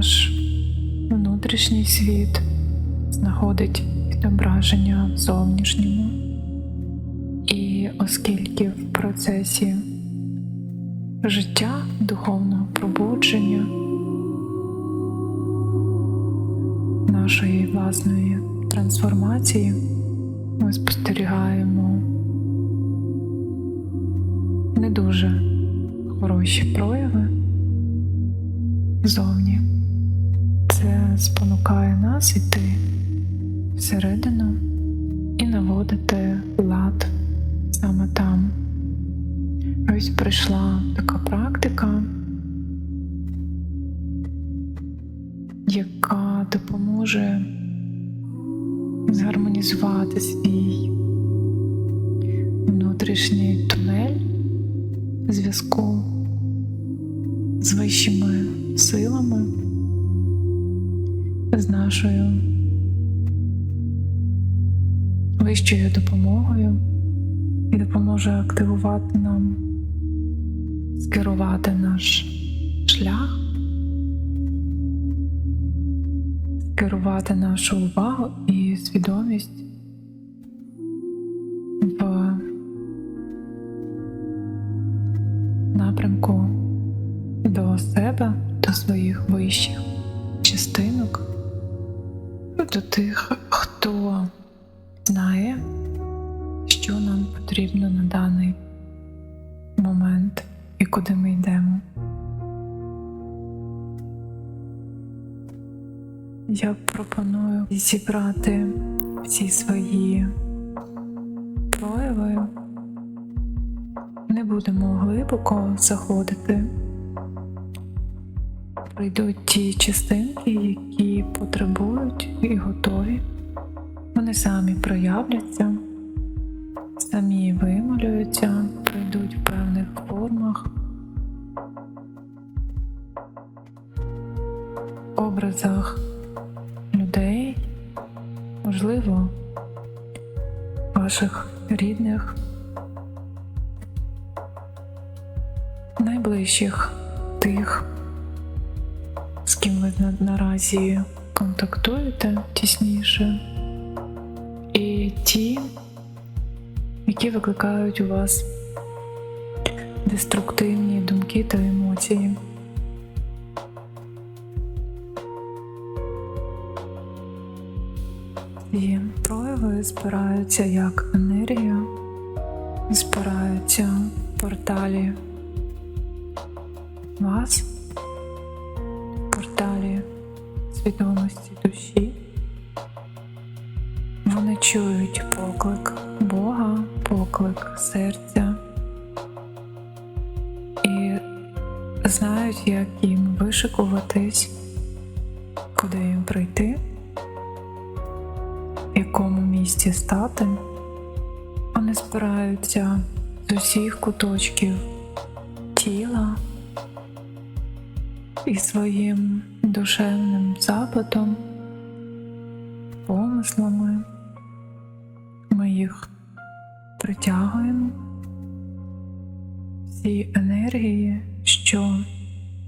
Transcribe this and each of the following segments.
наш внутрішній світ знаходить відображення в зовнішньому. І оскільки в процесі життя духовного пробудження нашої власної трансформації ми спостерігаємо не дуже хороші прояви зовні. Це спонукає нас іти всередину і наводити лад саме там. Ось прийшла така практика, яка допоможе згармонізувати свій внутрішній тунель зв'язку з вищими силами, з нашою вищою допомогою. І допоможе активувати нам, скерувати наш шлях, скерувати нашу увагу і свідомість в напрямку до себе, до своїх вищих частинок, до тих, хто знає, що нам потрібно на даний момент і куди ми йдемо. Я пропоную зібрати всі свої прояви. Не будемо глибоко заходити. Прийдуть ті частинки, які потребують і готові. Вони самі проявляться, самі вималюються, прийдуть в певних формах, образах людей, можливо, ваших рідних, найближчих тих, ким ви на- наразі контактуєте тісніше, і ті, які викликають у вас деструктивні думки та емоції. І прояви збираються як енергія, збираються порталі свідомості душі. Вони чують поклик Бога, поклик серця і знають, як їм вишикуватись, куди їм прийти в якому місці стати. Вони збираються з усіх куточків тіла і своїм душевним запитом, помислами. Ми їх притягуємо. Всі енергії, що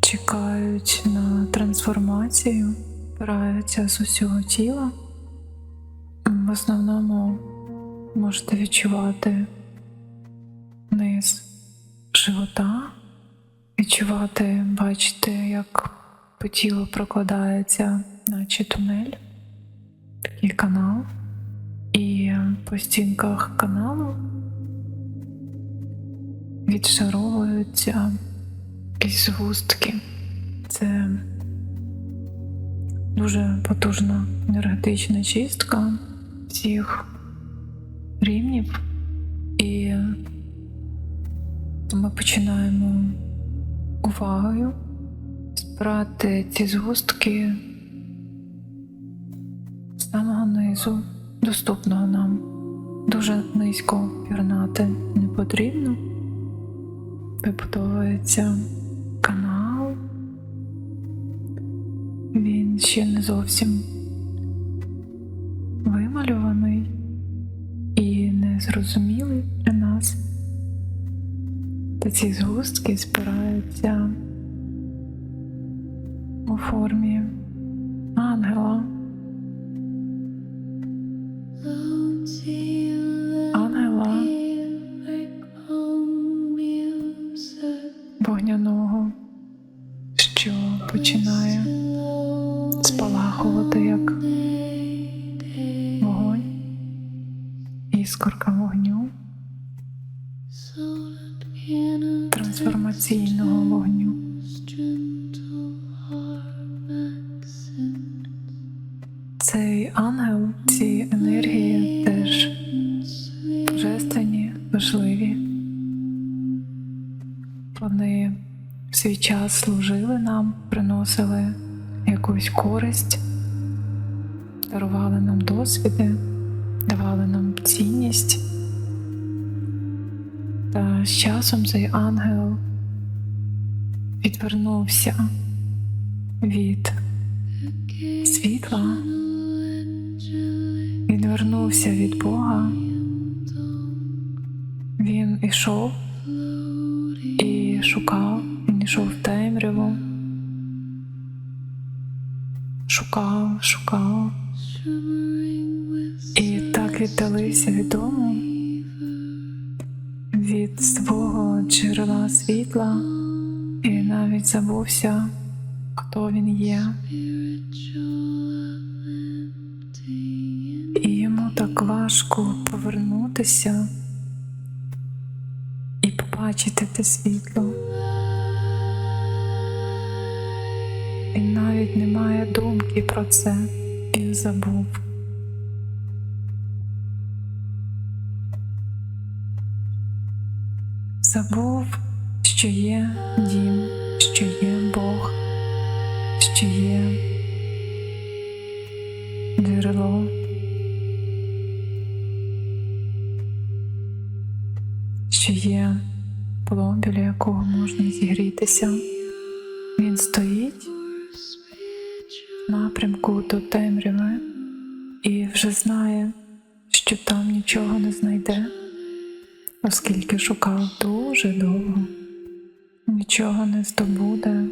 чекають на трансформацію, збираються з усього тіла. В основному можете відчувати низ живота, відчувати, бачити, як по тілу прокладається, наче тунель, такий канал, і по стінках каналу відшаровуються якісь згустки. Це дуже потужна енергетична чистка всіх рівнів, і ми починаємо увагою збирати ці згустки з самого низу, доступного нам. Дуже низько пірнати не потрібно. Вибудовується канал. Він ще не зовсім вималюваний і незрозумілий для нас. Та ці згустки збираються формі ангела. Ангела вогняного, що починає спалахувати як вогонь, іскорка вогню, трансформаційного приносили якусь користь, дарували нам досвіди, давали нам цінність. Та з часом цей ангел відвернувся від світла, відвернувся від Бога. Він ішов і шукав, він йшов в темряву, шукав, шукав. І так віддалився від дому, від свого джерела світла, і навіть забувся, хто він є. І йому так важко повернутися і побачити те світло. Він навіть не має думки про це, він забув. Забув, що є дім, що є Бог, що є джерело. Що є полон, біля якого можна зігрітися. Він стоїть напрямку до темряви і вже знає, що там нічого не знайде, оскільки шукав дуже довго, нічого не здобуде,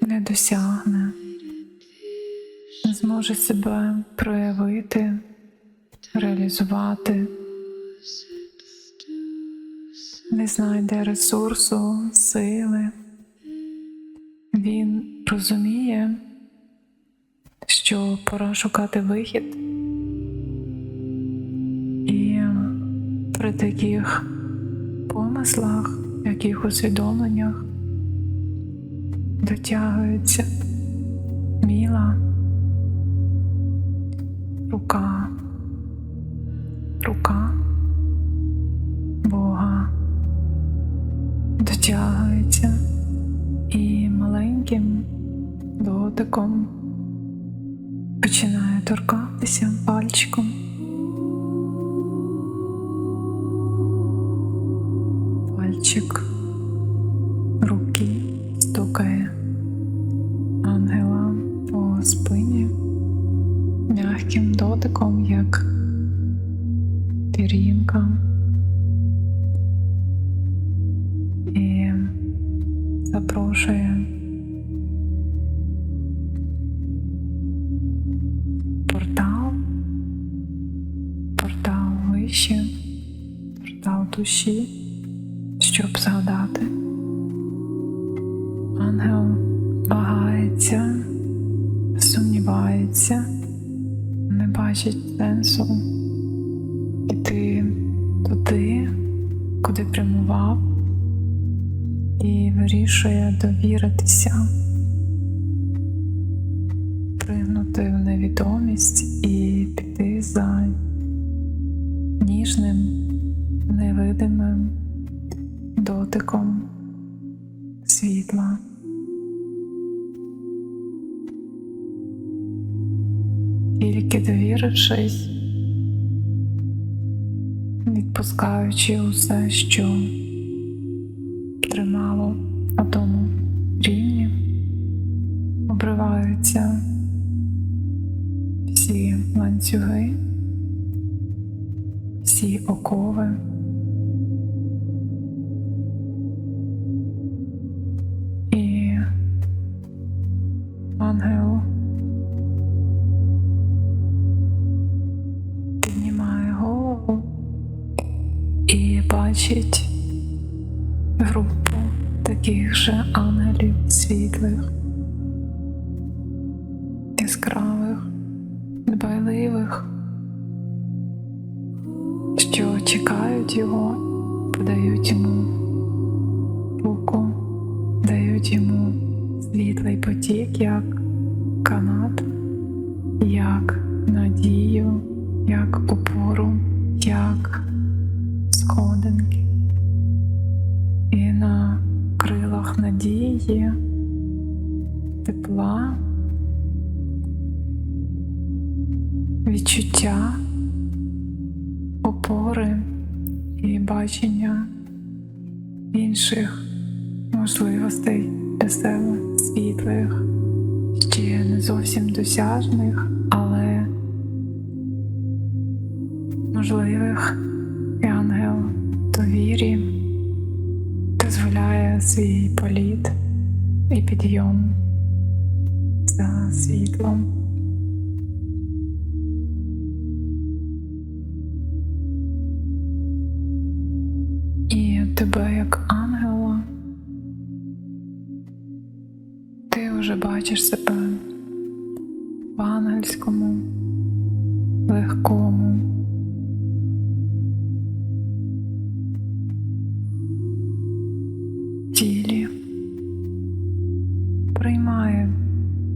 не досягне, не зможе себе проявити, реалізувати. Не знайде ресурсу, сили. Розуміє, що пора шукати вихід. І при таких помислах, яких усвідомленнях дотягується дотиком починає торкатися пальчиком. Вище, портал душі, щоб згадати. Ангел вагається, сумнівається, не бачить сенсу іти туди, куди прямував, і вирішує довіритися, пригнути в невідомість і піти за ніжним, невидимим дотиком світла. Тільки довірившись, відпускаючи усе, що бачить групу таких же ангелів світлих, яскравих, дбайливих, що чекають його, подають йому руку, дають йому світлий потік, як надії, тепла, відчуття, опори і бачення інших можливостей для себе світлих, ще не зовсім досяжних, бачиш себе в ангельському, легкому, тілі. Приймає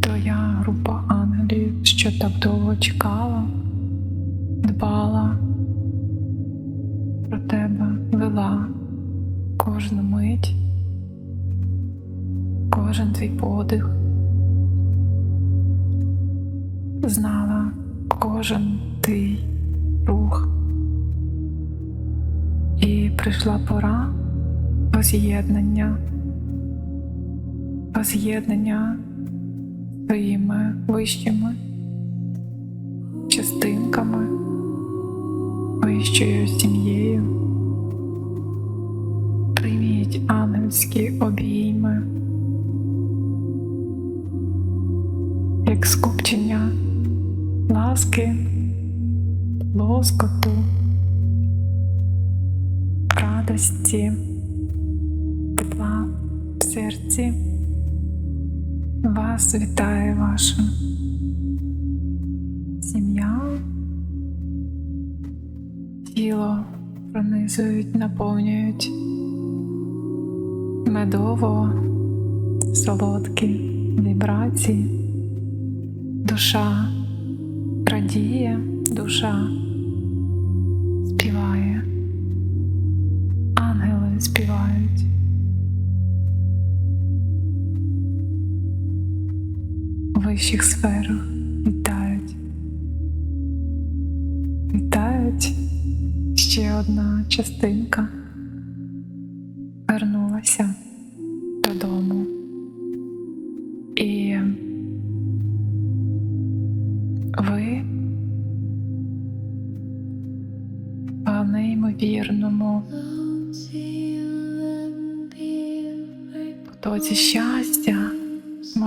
твоя група ангелів, що так довго чекала, дбала про тебе, вела кожну мить, кожен твій подих, знала кожен твій рух. І прийшла пора воз'єднання з твоїми вищими частинками, вищою сім'єю. Прийміть ангельські обійми, як скупчення ласки, лоскоту, радості, тепла в серці. Вас вітає ваша сім'я, тіло пронизують, наповнюють медово солодкі вібрації, душа радіє, душа співає, ангели співають. У вищих сферах вітають. Вітають ще одна частинка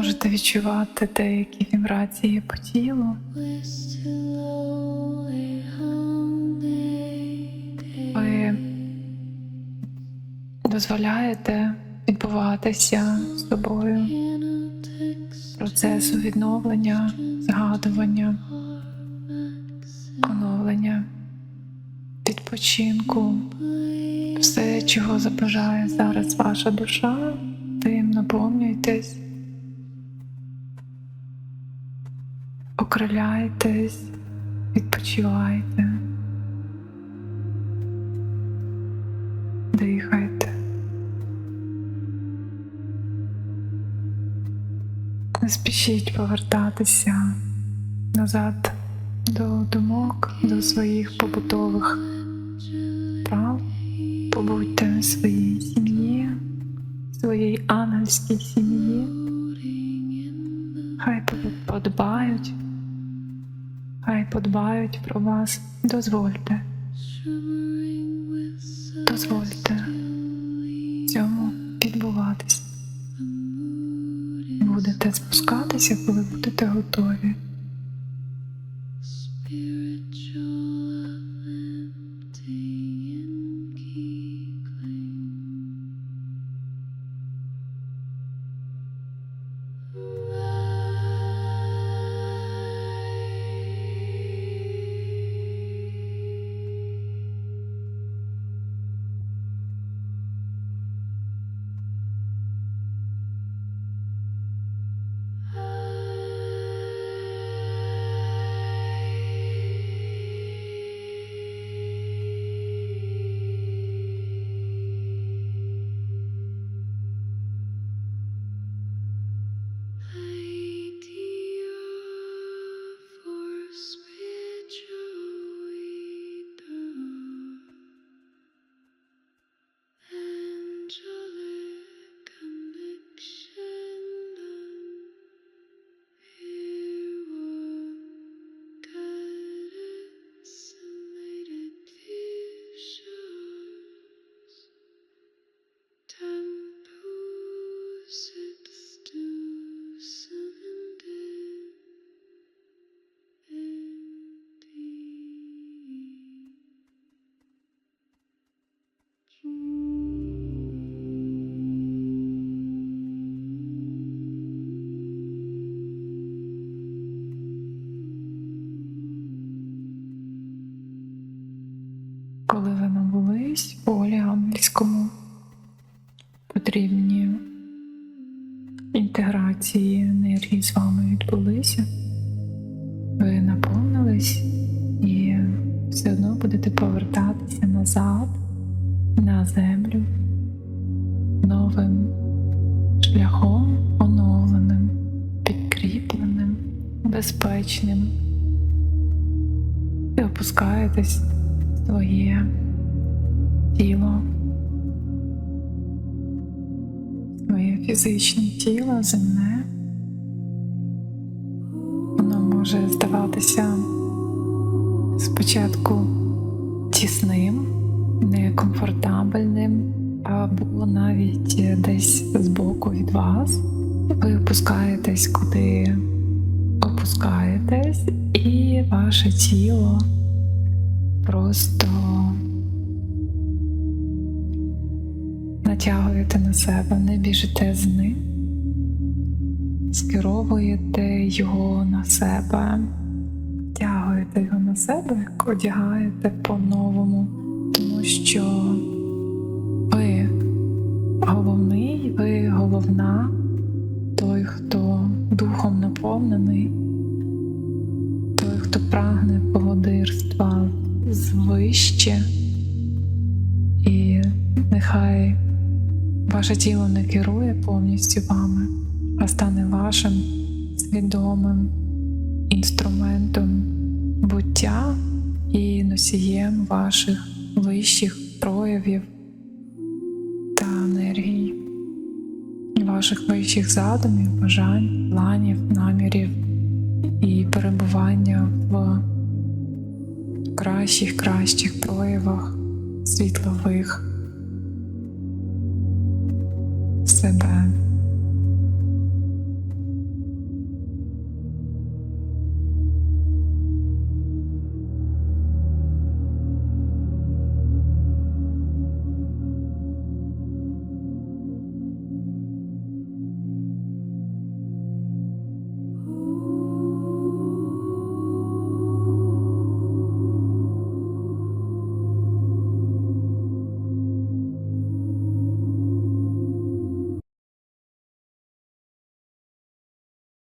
можете відчувати деякі вібрації по тілу. Ви дозволяєте відбуватися з тобою процесу відновлення, згадування, оновлення, відпочинку, все, чого забажає зараз ваша душа, тим наповнюйтесь, окриляйтесь, відпочивайте, дихайте. Не спішіть повертатися назад до думок, до своїх побутових прав. Побудьте в своїй сім'ї, своїй ангельській сім'ї. Хай подбають, подбають про вас. Дозвольте, дозвольте цьому відбуватись. Будете спускатися, коли будете готові. Christmas. Повертатися назад на землю новим шляхом оновленим, підкріпленим, безпечним. І опускаєтесь в своє тіло, своє фізичне тіло, земне. Воно може здаватися спочатку тісним, некомфортабельним або навіть десь збоку від вас. Ви опускаєтесь куди опускаєтесь, і ваше тіло просто натягуєте на себе, не біжите з ним, скеровуєте його на себе, тягуєте його на себе, одягаєте по-новому, тому що ви головний, ви головна, той, хто духом наповнений, той, хто прагне поводирства звище, і нехай ваше тіло не керує повністю вами, а стане вашим свідомим інструментом буття і носієм ваших вищих проявів та енергій, ваших вищих задумів, бажань, планів, намірів і перебування в кращих, кращих проявах світлових себе.